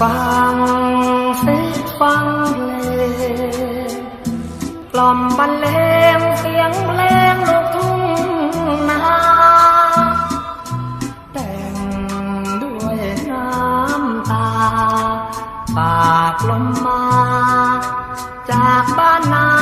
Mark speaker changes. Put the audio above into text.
Speaker 1: ฟังเสียงฟังเลงกล่อมบรรเลงเสียงเพลงลูกทุ่งนาแต่งด้วยน้ำตา ปากลมมา จากบ้านนา